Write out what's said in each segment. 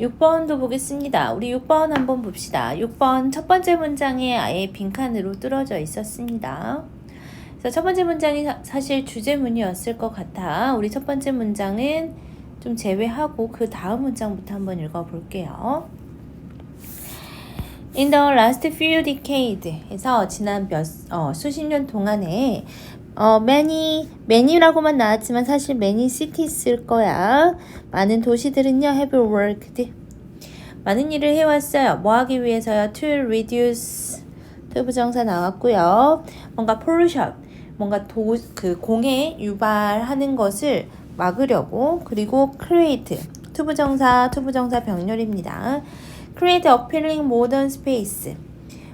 6번도 보겠습니다. 우리 6번 한번 봅시다. 6번 첫 번째 문장에 아예 빈칸으로 뚫어져 있었습니다. 그래서 첫 번째 문장이 사- 사실 주제문이었을 것 같아. 우리 첫 번째 문장은 좀 제외하고 그 다음 문장부터 한번 읽어볼게요. In the last few decades 해서 지난 몇, 어, 수십 년 동안에 어, many, many라고만 나왔지만 사실 many cities일 거야. 많은 도시들은요, have worked. 많은 일을 해왔어요. 뭐 하기 위해서요? To reduce. to 부정사 나왔고요. 뭔가 pollution. 뭔가 도, 그 공해 유발하는 것을 막으려고. 그리고 create. to 부정사, to 부정사 병렬입니다. create appealing modern space.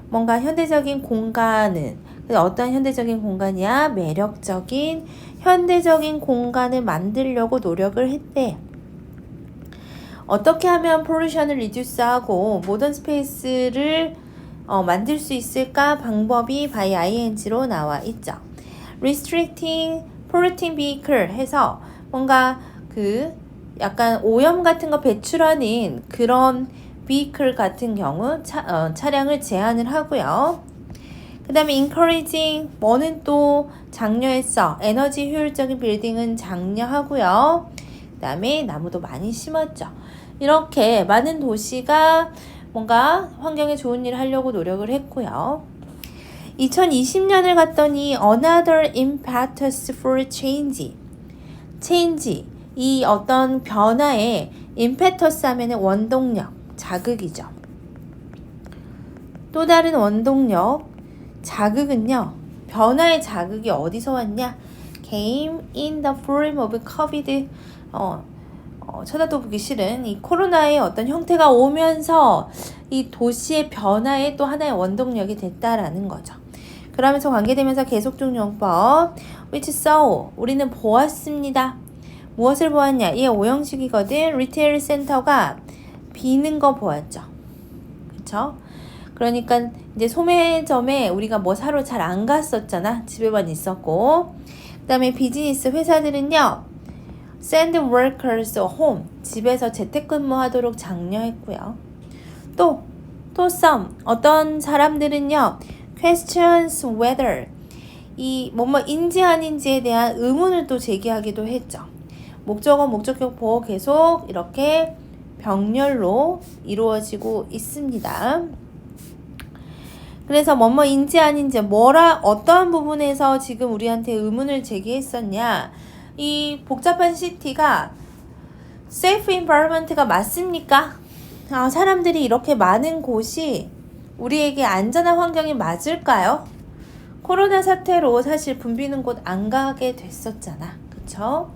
뭔가 현대적인 공간은 어떤 현대적인 공간이야? 매력적인 현대적인 공간을 만들려고 노력을 했대. 어떻게 하면 폴루션을 리듀스하고 모던 스페이스를 어, 만들 수 있을까? 방법이 by ing로 나와 있죠. restricting polluting vehicle 해서 뭔가 그 약간 오염 같은 거 배출하는 그런 vehicle 같은 경우 차, 어, 차량을 제한을 하고요. 그 다음에 encouraging 뭐는 또 장려했어. 에너지 효율적인 빌딩은 장려하고요. 그 다음에 나무도 많이 심었죠. 이렇게 많은 도시가 뭔가 환경에 좋은 일을 하려고 노력을 했고요. 2020년을 갔더니 another impetus for change. change. 이 어떤 변화에 impetus 하면은 원동력, 자극이죠. 또 다른 원동력, 자극은요. 변화의 자극이 어디서 왔냐? came in the form of COVID. 어, 어, 쳐다도 보기 싫은 이 코로나의 어떤 형태가 오면서 이 도시의 변화의 또 하나의 원동력이 됐다라는 거죠. 그러면서 관계되면서 계속적 용법 which saw 우리는 보았습니다. 무엇을 보았냐? 이게 오형식이거든. 리테일 센터가 비는 거 보았죠. 그쵸? 그러니까 이제 소매점에 우리가 뭐 사러 잘 안 갔었잖아. 집에만 있었고. 그 다음에 비즈니스 회사들은요. send workers home. 집에서 재택근무하도록 장려했고요. 또, 또 some. 어떤 사람들은요. questions whether. 이 뭐뭐인지 아닌지에 대한 의문을 또 제기하기도 했죠. 목적어, 목적격 보호 계속 이렇게 병렬로 이루어지고 있습니다. 그래서 뭐뭐인지 아닌지 뭐라 어떠한 부분에서 지금 우리한테 의문을 제기했었냐 이 복잡한 시티가 세이프 인바이러먼트가 맞습니까? 아, 사람들이 이렇게 많은 곳이 우리에게 안전한 환경이 맞을까요? 코로나 사태로 사실 붐비는 곳 안 가게 됐었잖아. 그쵸?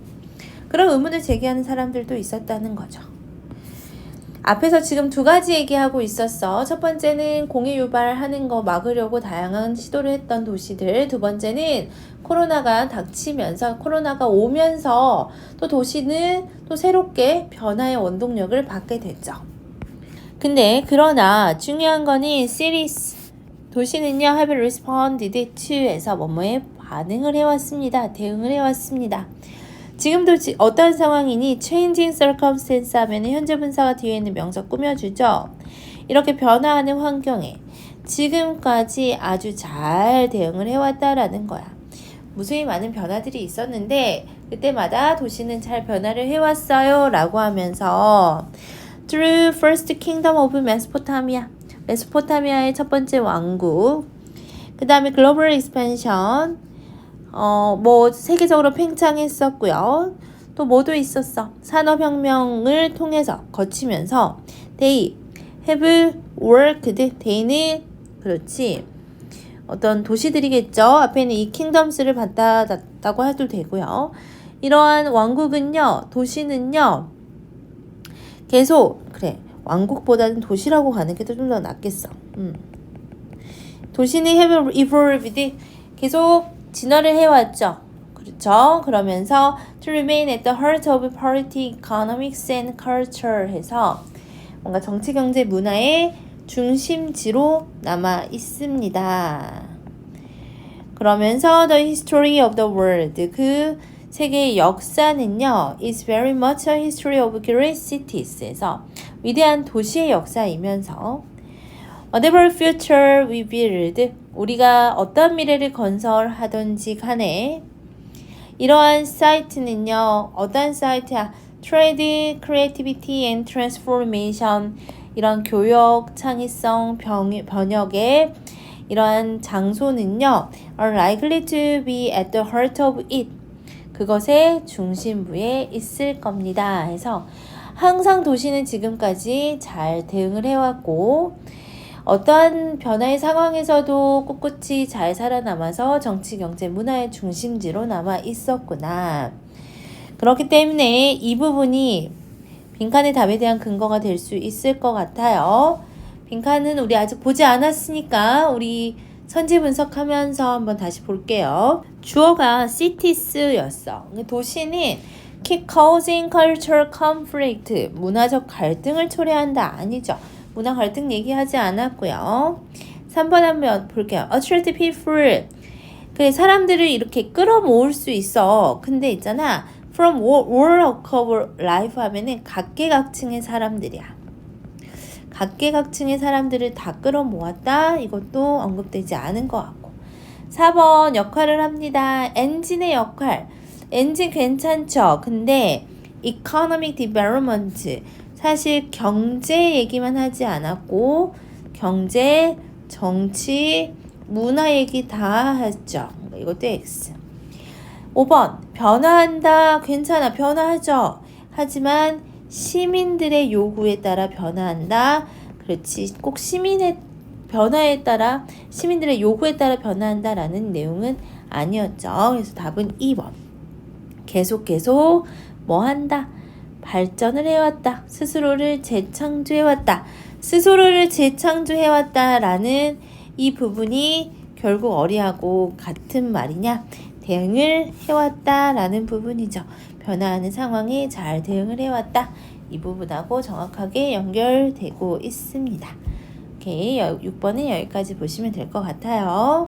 그런 의문을 제기하는 사람들도 있었다는 거죠. 앞에서 지금 두 가지 얘기하고 있었어. 첫 번째는 공해 유발하는 거 막으려고 다양한 시도를 했던 도시들. 두 번째는 코로나가 닥치면서 코로나가 오면서 또 도시는 또 새롭게 변화의 원동력을 받게 됐죠. 근데 그러나 중요한 거는 series 도시는요 have responded to에서 뭐뭐에 반응을 해왔습니다. 대응을 해왔습니다. 지금도 지, 어떤 상황이니 changing circumstance 하면 현재 분사가 뒤에 있는 명사 꾸며주죠. 이렇게 변화하는 환경에 지금까지 아주 잘 대응을 해왔다라는 거야. 무수히 많은 변화들이 있었는데 그때마다 도시는 잘 변화를 해왔어요 라고 하면서 through first kingdom of Mesopotamia 메소포타미아의 첫 번째 왕국 그 다음에 글로벌 익스펜션 어, 뭐 세계적으로 팽창했었고요. 또 뭐도 있었어. 산업혁명을 통해서 거치면서 they have worked. they는 그렇지. 어떤 도시들이겠죠. 앞에는 이 킹덤스를 받았다고 해도 되고요. 이러한 왕국은요, 도시는요, 계속, 그래, 왕국보다는 도시라고 가는 게 좀 더 낫겠어. 음. 도시는 have evolved. 계속 진화를 해왔죠. 그렇죠. 그러면서 to remain at the heart of party economics and culture 해서 뭔가 정치, 경제, 문화의 중심지로 남아 있습니다. 그러면서 the history of the world 그 세계의 역사는요 is very much a history of great cities에서 위대한 도시의 역사이면서 whatever future we build 우리가 어떤 미래를 건설하든지 간에 이러한 사이트는요 어떤 사이트야 트레이드, 크리에이티비티 앤 트랜스포메이션 이런 교역, 창의성, 병, 번역의 이러한 장소는요 are likely to be at the heart of it 그것의 중심부에 있을 겁니다. 해서 항상 도시는 지금까지 잘 대응을 해왔고 어떠한 변화의 상황에서도 꿋꿋이 잘 살아남아서 정치, 경제, 문화의 중심지로 남아 있었구나. 그렇기 때문에 이 부분이 빈칸의 답에 대한 근거가 될 수 있을 것 같아요. 빈칸은 우리 아직 보지 않았으니까 우리 선지 분석하면서 한번 다시 볼게요. 주어가 cities였어. 도시는 keep causing cultural conflict, 문화적 갈등을 초래한다. 아니죠. 문화 갈등 얘기하지 않았고요. 3번 한번 볼게요. attract people. 그래, 사람들을 이렇게 끌어모을 수 있어. 근데 있잖아. from all of life 하면은 각계각층의 사람들이야. 각계각층의 사람들을 다 끌어모았다. 이것도 언급되지 않은 것 같고. 4번 역할을 합니다. 엔진의 역할. 엔진 괜찮죠? 근데 economic development 사실 경제 얘기만 하지 않았고 경제, 정치, 문화 얘기 다 했죠. 이것도 X. 5번 변화한다. 괜찮아. 변화하죠. 하지만 시민들의 요구에 따라 변화한다. 그렇지. 꼭 시민의 변화에 따라 시민들의 요구에 따라 변화한다라는 내용은 아니었죠. 그래서 답은 2번. 계속 계속 뭐 한다? 발전을 해왔다. 스스로를 재창조해왔다. 스스로를 재창조해왔다라는 이 부분이 결국 어리하고 같은 말이냐? 대응을 해왔다라는 부분이죠. 변화하는 상황에 잘 대응을 해왔다. 이 부분하고 정확하게 연결되고 있습니다. 오케이. 6번은 여기까지 보시면 될 것 같아요.